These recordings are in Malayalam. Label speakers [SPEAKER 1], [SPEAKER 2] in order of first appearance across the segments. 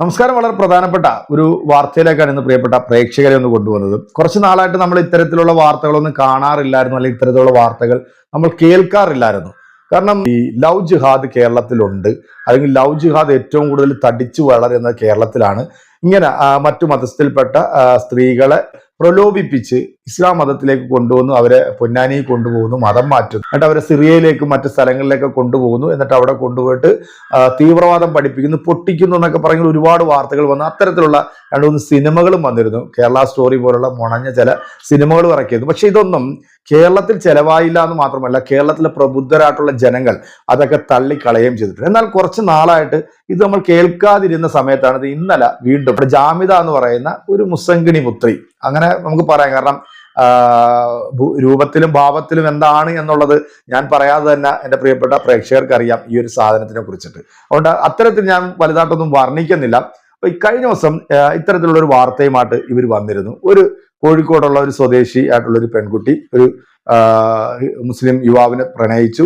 [SPEAKER 1] നമസ്കാരം. വളരെ പ്രധാനപ്പെട്ട ഒരു വാർത്തയിലേക്കാണ് ഇന്ന് പ്രിയപ്പെട്ട പ്രേക്ഷകരെ ഒന്ന് കൊണ്ടുവന്നത്. കുറച്ച് നാളായിട്ട് നമ്മൾ ഇത്തരത്തിലുള്ള വാർത്തകളൊന്നും കാണാറില്ലായിരുന്നു അല്ലെങ്കിൽ ഇത്തരത്തിലുള്ള വാർത്തകൾ നമ്മൾ കേൾക്കാറില്ലായിരുന്നു. കാരണം ഈ ലവ് ജിഹാദ് കേരളത്തിലുണ്ട്. അല്ലെങ്കിൽ ലവ് ജിഹാദ് ഏറ്റവും കൂടുതൽ തടിച്ചു വളരുന്ന കേരളത്തിലാണ്. ഇങ്ങനെ മറ്റു മതസ്ഥയിൽപ്പെട്ട സ്ത്രീകളെ പ്രലോഭിപ്പിച്ച് ഇസ്ലാം മതത്തിലേക്ക് കൊണ്ടുവന്നു അവരെ പൊന്നാനിയിൽ കൊണ്ടുപോകുന്നു മതം മാറ്റുന്നു. എന്നിട്ട് അവരെ സിറിയയിലേക്കും മറ്റു സ്ഥലങ്ങളിലേക്ക് കൊണ്ടുപോകുന്നു. എന്നിട്ട് അവിടെ കൊണ്ടുപോയിട്ട് തീവ്രവാദം പഠിപ്പിക്കുന്നു പൊട്ടിക്കുന്നു എന്നൊക്കെ പറഞ്ഞ ഒരുപാട് വാർത്തകൾ വന്നു. അത്തരത്തിലുള്ള രണ്ട് മൂന്ന് സിനിമകളും വന്നിരുന്നു. കേരള സ്റ്റോറി പോലുള്ള മുണഞ്ഞ ചില സിനിമകൾ ഇറക്കിയിരുന്നു. പക്ഷെ ഇതൊന്നും കേരളത്തിൽ ചെലവായില്ല എന്ന് മാത്രമല്ല കേരളത്തിലെ പ്രബുദ്ധരായിട്ടുള്ള ജനങ്ങൾ അതൊക്കെ തള്ളിക്കളയുകയും ചെയ്തിട്ടുണ്ട്. എന്നാൽ കുറച്ച് നാളായിട്ട് ഇത് നമ്മൾ കേൾക്കാതിരുന്ന സമയത്താണ് ഇത് ഇന്നലെ വീണ്ടും ജാമിത എന്ന് പറയുന്ന ഒരു മുസങ്കിണി പുത്രി. അങ്ങനെ നമുക്ക് പറയാം കാരണം രൂപത്തിലും ഭാവത്തിലും എന്താണ് എന്നുള്ളത് ഞാൻ പറയാതെ തന്നെ എന്റെ പ്രിയപ്പെട്ട പ്രേക്ഷകർക്ക് അറിയാം ഈ ഒരു സാധനത്തിനെ കുറിച്ചിട്ട്. അതുകൊണ്ട് അത്തരത്തിൽ ഞാൻ വലുതായിട്ടൊന്നും വർണിക്കുന്നില്ല. അപ്പൊ ഈ കഴിഞ്ഞ ദിവസം ഇത്തരത്തിലുള്ള ഒരു വാർത്തയുമായിട്ട് ഇവർ വന്നിരുന്നു. ഒരു കോഴിക്കോടുള്ള ഒരു സ്വദേശി ആയിട്ടുള്ള ഒരു പെൺകുട്ടി ഒരു മുസ്ലിം യുവാവിനെ പ്രണയിച്ചു.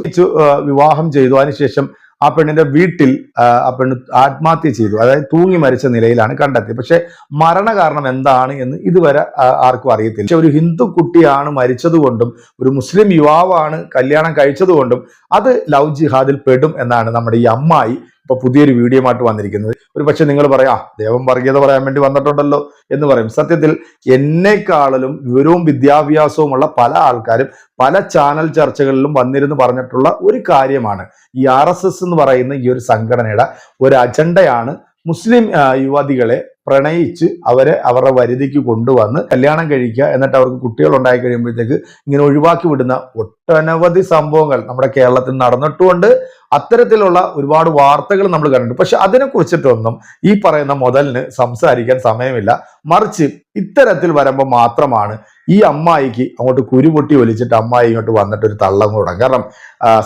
[SPEAKER 1] വിവാഹം ചെയ്തു. അതിനുശേഷം ആ പെണ്ണിന്റെ വീട്ടിൽ ആ, പെണ്ണ് ആത്മഹത്യ ചെയ്തു. അതായത് തൂങ്ങി മരിച്ച നിലയിലാണ് കണ്ടെത്തിയത്. പക്ഷെ മരണകാരണം എന്താണ് എന്ന് ഇതുവരെ ആർക്കും അറിയത്തില്ല. പക്ഷെ ഒരു ഹിന്ദു കുട്ടിയാണ് മരിച്ചതുകൊണ്ടും ഒരു മുസ്ലിം യുവാവാണ് കല്യാണം കഴിച്ചതുകൊണ്ടും അത് ലവ് ജിഹാദിൽ പെടും എന്നാണ് നമ്മുടെ ഈ അമ്മായി ഇപ്പൊ പുതിയൊരു വീഡിയോ ആയിട്ട് വന്നിരിക്കുന്നത്. ഒരു പക്ഷെ നിങ്ങൾ പറയാം "ആ, ദേവം വർഗീയത പറയാൻ വേണ്ടി വന്നിട്ടുണ്ടല്ലോ എന്ന് പറയും. സത്യത്തിൽ എന്നെക്കാളിലും വിവരവും വിദ്യാഭ്യാസവുമുള്ള പല ആൾക്കാരും പല ചാനൽ ചർച്ചകളിലും വന്നിരുന്ന് പറഞ്ഞിട്ടുള്ള ഒരു കാര്യമാണ്. ഈ ആർ എന്ന് പറയുന്ന ഈ ഒരു സംഘടനയുടെ ഒരു അജണ്ടയാണ് മുസ്ലിം യുവതികളെ പ്രണയിച്ച് അവരെ അവരുടെ വരുതിക്ക് കൊണ്ടുവന്ന് കല്യാണം കഴിക്കുക എന്നിട്ട് അവർക്ക് കുട്ടികൾ ഉണ്ടായി കഴിയുമ്പോഴത്തേക്ക് ഇങ്ങനെ ഒഴിവാക്കി വിടുന്ന ഒട്ടനവധി സംഭവങ്ങൾ നമ്മുടെ കേരളത്തിൽ നടന്നിട്ടുമുണ്ട്. അത്തരത്തിലുള്ള ഒരുപാട് വാർത്തകൾ നമ്മൾ കണ്ടിട്ടുണ്ട്. പക്ഷെ അതിനെ കുറിച്ചിട്ടൊന്നും ഈ പറയുന്ന മുതലിന് സംസാരിക്കാൻ സമയമില്ല. മറിച്ച് ഇത്തരത്തിൽ വരുമ്പോൾ മാത്രമാണ് ഈ അമ്മായിക്ക് അങ്ങോട്ട് കുരുപൊട്ടി ഒലിച്ചിട്ട് അമ്മായി ഇങ്ങോട്ട് വന്നിട്ട് ഒരു തള്ളം തുടങ്ങും കാരണം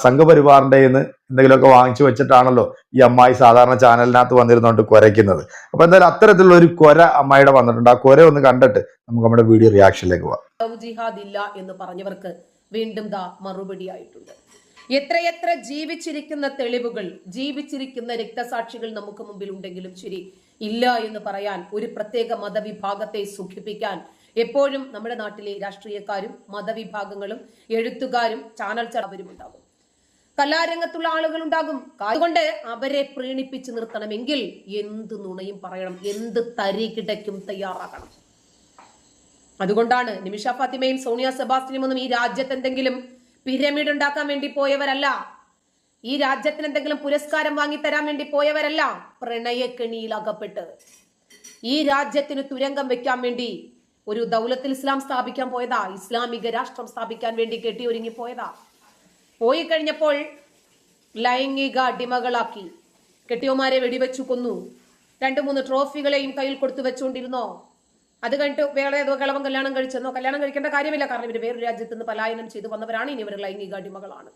[SPEAKER 1] സംഘപരിവാറിന്റെ നിന്ന് എന്തെങ്കിലുമൊക്കെ വാങ്ങിച്ചു വെച്ചിട്ടാണല്ലോ ഈ അമ്മായി സാധാരണ ചാനലിനകത്ത് വന്നിരുന്നുകൊണ്ട് കുരയ്ക്കുന്നത്. അപ്പൊ എന്തായാലും അത്തരത്തിലുള്ള ഒരു കൊര അമ്മയുടെ വന്നിട്ടുണ്ട്. ആ കൊര ഒന്ന് കണ്ടിട്ട് നമുക്ക് നമ്മുടെ വീഡിയോ റിയാക്ഷനിലേക്ക് പോവാം.
[SPEAKER 2] എന്ന് പറഞ്ഞവർക്ക് വീണ്ടും ദാ മറുപടി ആയിട്ടുണ്ട്. എത്രയെത്ര ജീവിച്ചിരിക്കുന്ന തെളിവുകൾ ജീവിച്ചിരിക്കുന്ന രക്തസാക്ഷികൾ നമുക്ക് മുമ്പിൽ ഉണ്ടെങ്കിലും ശരി ഇല്ല എന്ന് പറയാൻ ഒരു പ്രത്യേക മതവിഭാഗത്തെ സുഖിപ്പിക്കാൻ എപ്പോഴും നമ്മുടെ നാട്ടിലെ രാഷ്ട്രീയക്കാരും മതവിഭാഗങ്ങളും എഴുത്തുകാരും ചാനൽ ചടവരും ഉണ്ടാകും കലാരംഗത്തുള്ള ആളുകൾ ഉണ്ടാകും. അതുകൊണ്ട് അവരെ പ്രീണിപ്പിച്ച് നിർത്തണമെങ്കിൽ എന്ത് നുണയും പറയണം എന്ത് തരികിടയ്ക്കും തയ്യാറാകണം. അതുകൊണ്ടാണ് നിമിഷ ഫാത്തിമയും സോണിയ സെബാസ്റ്റിനും ഒന്നും ഈ രാജ്യത്ത് എന്തെങ്കിലും പിരമിഡ് ഉണ്ടാക്കാൻ വേണ്ടി പോയവരല്ല. ഈ രാജ്യത്തിന് എന്തെങ്കിലും പുരസ്കാരം വാങ്ങിത്തരാൻ വേണ്ടി പോയവരല്ല. പ്രണയക്കെണിയിൽ അകപ്പെട്ട് ഈ രാജ്യത്തിന് തുരങ്കം വെക്കാൻ വേണ്ടി ഒരു ദൗലത്തിൽ ഇസ്ലാം സ്ഥാപിക്കാൻ പോയതാ. ഇസ്ലാമിക രാഷ്ട്രം സ്ഥാപിക്കാൻ വേണ്ടി കെട്ടി ഒരുങ്ങി പോയതാ. പോയി കഴിഞ്ഞപ്പോൾ ലൈംഗിക അടിമകളാക്കി കെട്ടിയോമാരെ വെടിവെച്ചു കൊന്നു. രണ്ടു മൂന്ന് ട്രോഫികളെയും കയ്യിൽ കൊടുത്തു വെച്ചുകൊണ്ടിരുന്നോ? അത് കഴിഞ്ഞിട്ട് വേറെ ഏതോ കളവൻ കല്യാണം കഴിച്ചെന്നോ? കല്യാണം കഴിക്കേണ്ട കാര്യമില്ല. കാരണം ഇവർ വേറൊരു രാജ്യത്ത് നിന്ന് പലായനം ചെയ്തു വന്നവരാണ്. ഇനി ഇവർ ലൈംഗിക അടിമകളാണ്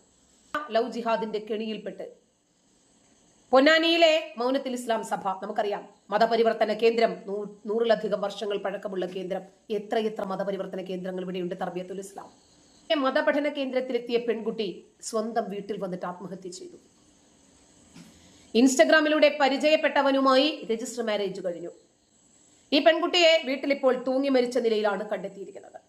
[SPEAKER 2] ലവ് ജിഹാദിന്റെ കെണിയിൽപ്പെട്ട്. പൊന്നാനിയിലെ മൗനത്തിൽ ഇസ്ലാം സഭ. നമുക്കറിയാം മതപരിവർത്തന കേന്ദ്രം നൂറിലധികം വർഷങ്ങൾ പഴക്കമുള്ള കേന്ദ്രം. എത്രയെത്ര മതപരിവർത്തന കേന്ദ്രങ്ങൾ ഇവിടെയുണ്ട് തർബിയത്തുൽ ഇസ്ലാം. മതപഠന കേന്ദ്രത്തിലെത്തിയ പെൺകുട്ടി സ്വന്തം വീട്ടിൽ വന്നിട്ട് ആത്മഹത്യ ചെയ്തു. ഇൻസ്റ്റഗ്രാമിലൂടെ പരിചയപ്പെട്ടവനുമായി രജിസ്റ്റർ മാരേജ് കഴിഞ്ഞു. ഈ പെൺകുട്ടിയെ വീട്ടിലിപ്പോൾ തൂങ്ങി മരിച്ച നിലയിലാണ് കണ്ടെത്തിയിരിക്കുന്നത്.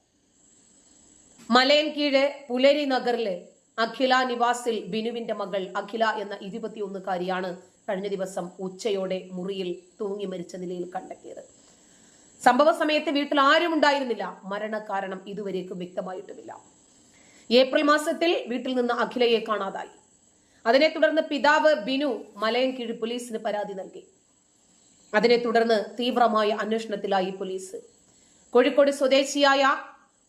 [SPEAKER 2] മലയൻകീഴ് പുലരി നഗറിലെ അഖില നിവാസിൽ ബിനുവിന്റെ മകൾ അഖില എന്ന ഇരുപത്തിയൊന്നുകാരിയാണ് കഴിഞ്ഞ ദിവസം ഉച്ചയോടെ മുറിയിൽ തൂങ്ങി മരിച്ച നിലയിൽ കണ്ടെത്തിയത്. സംഭവ സമയത്ത് വീട്ടിൽ ആരും ഉണ്ടായിരുന്നില്ല മരണകാരണം ഇതുവരേക്കും വ്യക്തമായിട്ടുമില്ല. ഏപ്രിൽ മാസത്തിൽ വീട്ടിൽ നിന്ന് അഖിലയെ കാണാതായി. അതിനെ തുടർന്ന് പിതാവ് ബിനു മലയം മലയൻകീഴ് പോലീസിന് പരാതി നൽകി. അതിനെ തുടർന്ന് തീവ്രമായ അന്വേഷണത്തിലായി പോലീസ്. കോഴിക്കോട് സ്വദേശിയായ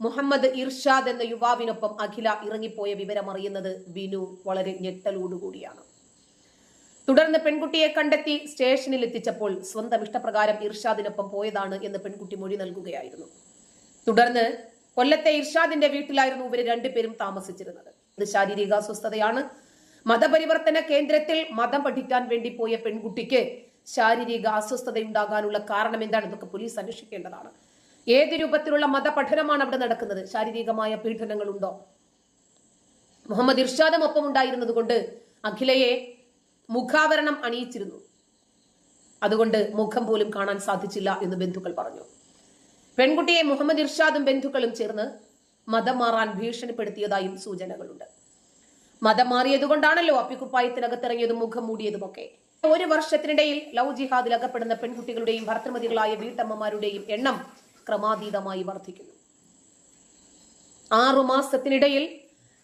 [SPEAKER 2] മുഹമ്മദ് ഇർഷാദ് എന്ന യുവാവിനൊപ്പം അഖില ഇറങ്ങിപ്പോയ വിവരം അറിയുന്നത് ബിനു വളരെ ഞെട്ടലോടുകൂടിയാണ്. തുടർന്ന് പെൺകുട്ടിയെ കണ്ടെത്തി സ്റ്റേഷനിൽ എത്തിച്ചപ്പോൾ സ്വന്തം ഇഷ്ടപ്രകാരം ഇർഷാദിനൊപ്പം പോയതാണ് എന്ന് പെൺകുട്ടി മൊഴി നൽകുകയായിരുന്നു. തുടർന്ന് കൊല്ലത്തെ ഇർഷാദിന്റെ വീട്ടിലായിരുന്നു ഇവർ രണ്ടുപേരും താമസിച്ചിരുന്നത്. ഇത് ശാരീരിക അസ്വസ്ഥതയാണ്. മതപരിവർത്തന കേന്ദ്രത്തിൽ മതം പഠിക്കാൻ വേണ്ടി പോയ പെൺകുട്ടിക്ക് ശാരീരിക അസ്വസ്ഥതയുണ്ടാകാനുള്ള കാരണം എന്താണ് ഇതൊക്കെ പോലീസ് അന്വേഷിക്കേണ്ടതാണ്. ഏത് രൂപത്തിലുള്ള മതപഠനമാണ് അവിടെ നടക്കുന്നത്? ശാരീരികമായ പീഡനങ്ങളുണ്ടോ? മുഹമ്മദ് ഇർഷാദും ഒപ്പം ഉണ്ടായിരുന്നത് കൊണ്ട് അഖിലയെ മുഖാവരണം അണിയിച്ചിരുന്നു. അതുകൊണ്ട് മുഖം പോലും കാണാൻ സാധിച്ചില്ല എന്ന് ബന്ധുക്കൾ പറഞ്ഞു. പെൺകുട്ടിയെ മുഹമ്മദ് ഇർഷാദും ബന്ധുക്കളും ചേർന്ന് മതം മാറാൻ ഭീഷണിപ്പെടുത്തിയതായും സൂചനകളുണ്ട്. മതം മാറിയതുകൊണ്ടാണല്ലോ അപ്പിക്കുപ്പായത്തിനകത്തിറങ്ങിയതും മുഖം മൂടിയതുമൊക്കെ. ഒരു വർഷത്തിനിടയിൽ ലവ് ജിഹാദിൽ അകപ്പെടുന്ന പെൺകുട്ടികളുടെയും ഭർത്തൃമതികളായ വീട്ടമ്മമാരുടെയും എണ്ണം ക്രമാതീതമായി വർദ്ധിക്കുന്നു. ആറു മാസത്തിനിടയിൽ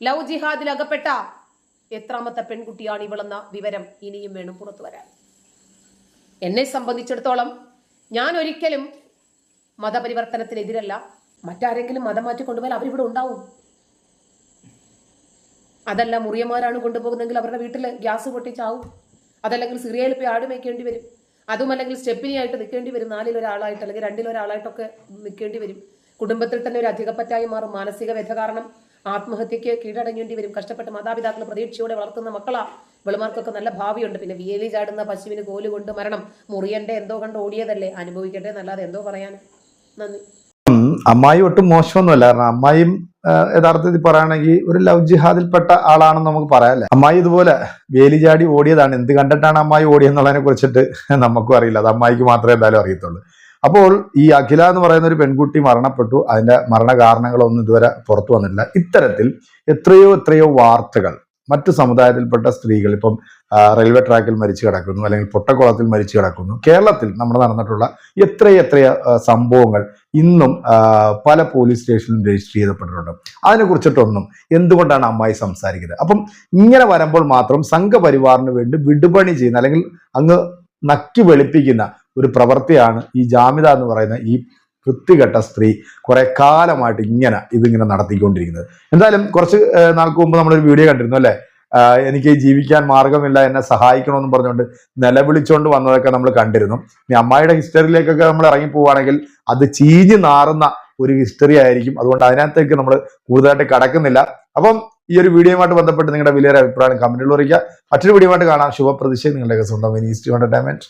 [SPEAKER 2] ലവ് ജിഹാദിൽ അകപ്പെട്ട എത്രാമത്തെ പെൺകുട്ടിയാണ് ഇവളെന്ന വിവരം ഇനിയും വേണം പുറത്തു വരാൻ എന്നെ സംബന്ധിച്ചിടത്തോളം ഞാൻ ഒരിക്കലും മതപരിവർത്തനത്തിനെതിരല്ല. മറ്റാരെങ്കിലും മതം മാറ്റി കൊണ്ടുപോയാൽ അവരിവിടെ ഉണ്ടാവും. അതല്ല മുറിയന്മാരാണ് കൊണ്ടുപോകുന്നതെങ്കിൽ അവരുടെ വീട്ടിൽ ഗ്യാസ് പൊട്ടിച്ചാവും. അതല്ലെങ്കിൽ സിറിയയിൽ പോയി ആട് മേയ്ക്കേണ്ടി വരും. അതുമല്ലെങ്കിൽ സ്റ്റെപ്പിനി ആയിട്ട് നിൽക്കേണ്ടി വരും. നാലിൽ ഒരാളായിട്ട് അല്ലെങ്കിൽ രണ്ടിൽ ഒരാളായിട്ടൊക്കെ നിൽക്കേണ്ടി വരും. കുടുംബത്തിൽ തന്നെ ഒരു അധികപ്പറ്റായി മാറും. മാനസിക വ്യഥ കാരണം ആത്മഹത്യക്ക് കീഴടങ്ങേണ്ടി വരും. കഷ്ടപ്പെട്ട് മാതാപിതാക്കൾ പ്രതീക്ഷയോടെ വളർത്തുന്ന മക്കളാ. വെളുമാർക്കൊക്കെ നല്ല ഭാവിയുണ്ട്. പിന്നെ വിയലി ചാടുന്ന പശുവിന് കോലുകൊണ്ട് മരണം. മുറിയന്റെ എന്തോ കണ്ട് ഓടിയതല്ലേ? അനുഭവിക്കട്ടെ എന്നല്ലാതെ എന്തോ പറയാന്. നന്ദി.
[SPEAKER 1] അമ്മായി ഒട്ടും മോശമൊന്നുമല്ല. കാരണം അമ്മായിയും യഥാർത്ഥത്തിൽ പറയുകയാണെങ്കിൽ ഒരു ലവ് ജിഹാദിൽപ്പെട്ട ആളാണെന്ന് നമുക്ക് പറയാല്ലേ? അമ്മായി ഇതുപോലെ വേലി ചാടി ഓടിയതാണ്. എന്ത് കണ്ടിട്ടാണ് അമ്മായി ഓടിയെന്നുള്ളതിനെ കുറിച്ചിട്ട് നമുക്കും അറിയില്ല. അത് അമ്മായിക്ക് മാത്രമേ എന്തായാലും അറിയത്തുള്ളൂ. അപ്പോൾ ഈ അഖില എന്ന് പറയുന്ന ഒരു പെൺകുട്ടി മരണപ്പെട്ടു. അതിന്റെ മരണ കാരണങ്ങളൊന്നും ഇതുവരെ പുറത്തു വന്നിട്ടില്ല. ഇത്തരത്തിൽ എത്രയോ എത്രയോ വാർത്തകൾ മറ്റു സമുദായത്തിൽപ്പെട്ട സ്ത്രീകൾ ഇപ്പം റെയിൽവേ ട്രാക്കിൽ മരിച്ചു കിടക്കുന്നു അല്ലെങ്കിൽ പൊട്ടക്കുളത്തിൽ മരിച്ചു കിടക്കുന്നു. കേരളത്തിൽ നമ്മൾ നടന്നിട്ടുള്ള എത്രയെത്ര സംഭവങ്ങൾ ഇന്നും പല പോലീസ് സ്റ്റേഷനിലും രജിസ്റ്റർ ചെയ്യപ്പെട്ടിട്ടുണ്ട് അതിനെക്കുറിച്ചിട്ടൊന്നും എന്തുകൊണ്ടാണ് അമ്മായി സംസാരിക്കുന്നത്? അപ്പം ഇങ്ങനെ വരുമ്പോൾ മാത്രം സംഘപരിവാറിന് വേണ്ടി വിടുപണി ചെയ്യുന്ന അല്ലെങ്കിൽ അങ്ങ് നക്കി വെളുപ്പിക്കുന്ന ഒരു പ്രവൃത്തിയാണ് ഈ ജാമിത എന്ന് പറയുന്ന ഈ വൃത്തികെട്ട സ്ത്രീ കുറെ കാലമായിട്ട് ഇങ്ങനെ ഇതിങ്ങനെ നടത്തിക്കൊണ്ടിരിക്കുന്നത്. എന്തായാലും കുറച്ച് നാൾക്ക് മുമ്പ് നമ്മളൊരു വീഡിയോ കണ്ടിരുന്നു അല്ലെ? എനിക്ക് ജീവിക്കാൻ മാർഗമില്ല എന്നെ സഹായിക്കണമെന്ന് പറഞ്ഞുകൊണ്ട് നിലവിളിച്ചുകൊണ്ട് വന്നതൊക്കെ നമ്മൾ കണ്ടിരുന്നു. ഇനി അമ്മായിയുടെ ഹിസ്റ്ററിയിലേക്കൊക്കെ നമ്മൾ ഇറങ്ങി പോവുകയാണെങ്കിൽ അത് ചീഞ്ഞ് നാറുന്ന ഒരു ഹിസ്റ്ററി ആയിരിക്കും. അതുകൊണ്ട് അതിനകത്തേക്ക് നമ്മൾ കൂടുതലായിട്ട് കടക്കുന്നില്ല. അപ്പം ഈ ഒരു വീഡിയോയുമായിട്ട് ബന്ധപ്പെട്ട് നിങ്ങളുടെ വലിയൊരു അഭിപ്രായം കമന്റുകൾ അറിയിക്കുക. മറ്റൊരു വീഡിയോയുമായിട്ട് കാണാം. ശുഭപ്രതിഷേധം നിങ്ങളുടെയൊക്കെ സ്വന്തം വിനീസ്റ്റ് എന്റർടൈൻമെന്റ്